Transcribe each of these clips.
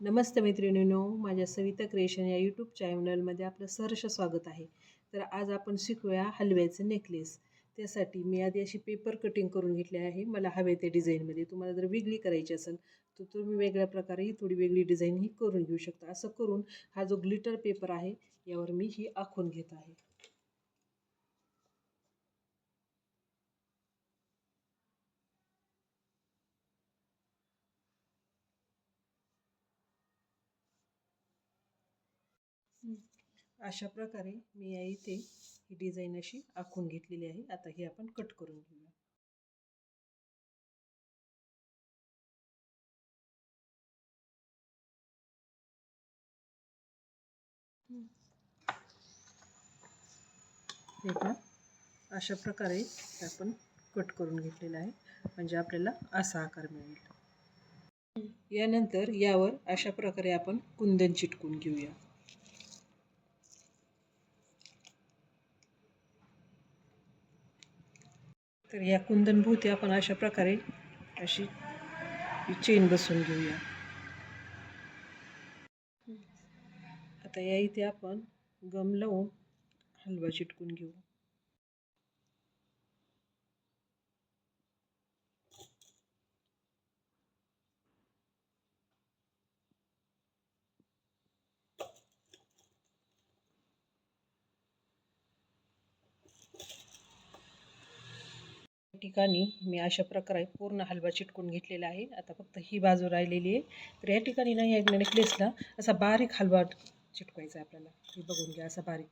नमस्ते मैत्रिणींनो माझ्या सविता क्रिएशन या यूट्यूब चॅनलमध्ये आपलं सहर्ष स्वागत आहे. तर आज आपण शिकूया हलव्याचं नेकलेस त्यासाठी मी आधी अशी पेपर कटिंग करून घेतली आहे. मला हवे त्या डिझाईनमध्ये तुम्हाला जर वेगळी करायची असेल तर तुम्ही वेगळ्या प्रकारे ही थोडी वेगळी डिझाईन ही करून घेऊ शकता. असं करून हा जो ग्लिटर पेपर आहे यावर मी ही आखून घेत आहे. अशा प्रकारे मी या इथे ही डिझाईन अशी आखून घेतलेली आहे. आता ही आपण कट करून घेऊया. हे अशा प्रकारे आपण कट करून घेतलेलं आहे. म्हणजे आपल्याला असा आकार मिळेल. यानंतर यावर अशा प्रकारे आपण कुंदन चिटकून घेऊया. तर या कुंदनभोवती आपण अशा प्रकारे अशी चेन बसवून घेऊया. आता या इथे आपण गम लावून हलवा चिटकून घेऊ. ठिकाणी मी अशा प्रकारे पूर्ण हलवा चिटकून घेतलेला आहे. आता फक्त ही बाजू राहिलेली आहे. तर या ठिकाणी नाही या नेकलेसला असा बारीक हलवा चिटकवायचा आहे आपल्याला. हे बघून घ्या असा बारीक.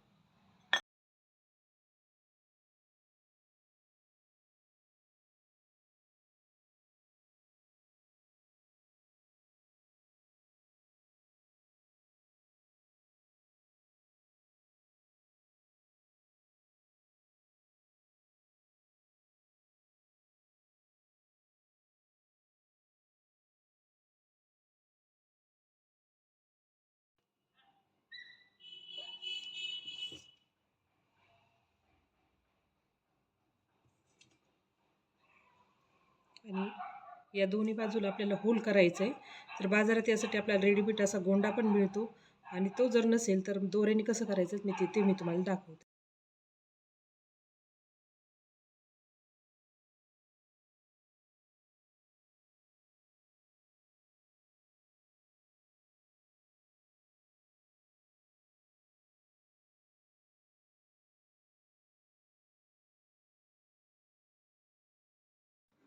आणि या दोन्ही बाजूला आपल्याला होल करायचं आहे तर बाजारात यासाठी आपल्याला रेडीमेड असा गोंडा पण मिळतो. आणि तो जर नसेल तर दोऱ्याने कसं करायचं मी ते ते मी तुम्हाला दाखवते.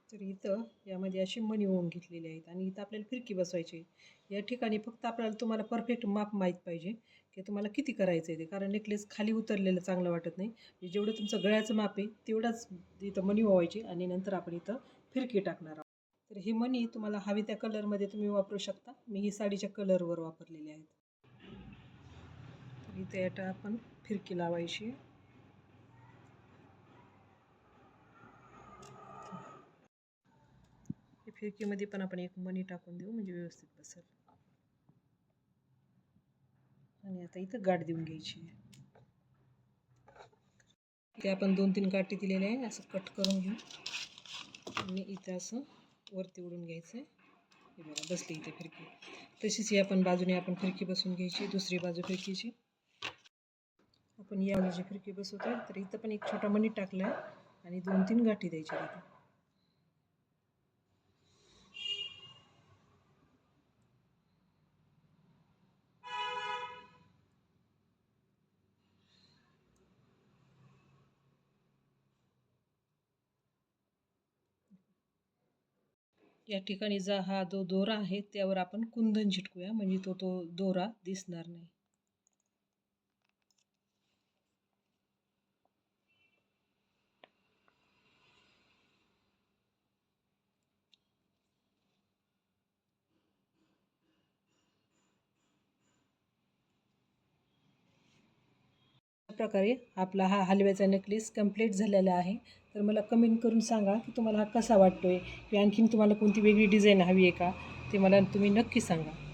तर इथं यामध्ये अशी मणी होऊन घेतलेली आहेत आणि इथं आपल्याला फिरकी बसवायची या ठिकाणी फक्त आपल्याला तुम्हाला परफेक्ट माप माहीत पाहिजे की तुम्हाला किती करायचं आहे ते. कारण नेकलेस खाली उतरलेलं चांगलं वाटत नाही. म्हणजे जेवढं तुमचं गळ्याचं माप आहे तेवढाच इथं मणी व्हायची आणि नंतर आपण इथं फिरकी टाकणार आहोत. तर ही मणी तुम्हाला हवी त्या कलरमध्ये तुम्ही वापरू शकता. मी ही साडीच्या कलरवर वापरलेली आहेत. तर इथे आता आपण फिरकी लावायची फिरकीमध्ये पण आपण एक मणी टाकून देऊ म्हणजे व्यवस्थित बसेल. आणि आता इथं गाठ देऊन घ्यायची. ते आपण दोन तीन गाठी दिलेल्या आहे असं कट करून घेऊ. आणि इथं असं वरती उडून घ्यायचं आहे हे बघा बसली इथे फिरकी तशीच ही आपण बाजूने आपण फिरकी बसवून घ्यायची दुसरी बाजू फिरकीची आपण या बाजूची फिरकी बसवतो तर इथं पण एक छोटा मणी टाकला आहे आणि दोन तीन गाठी द्यायच्या तिथे या ठिकाणी जा हा जो दोरा आहे त्यावर आपण कुंदन झिटकूया. म्हणजे तो तो दोरा दिसणार नाही. प्रकारे आपला हा हलव्याचा नेकलेस कंप्लीट झालेला आहे. तर मला कमेंट करून सांगा की तुम्हाला हा कसा वाटतो आहे की आणखीन तुम्हाला कोणती वेगळी डिझाईन हवी आहे का? ते मला तुम्ही नक्की सांगा.